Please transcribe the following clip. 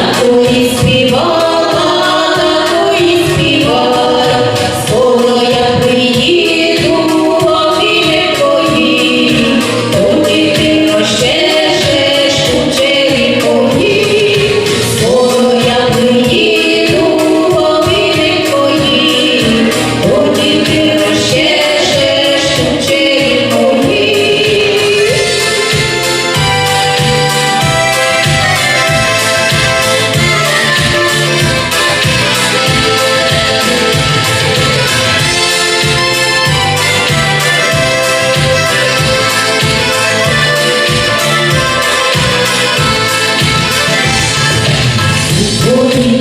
Please. Твої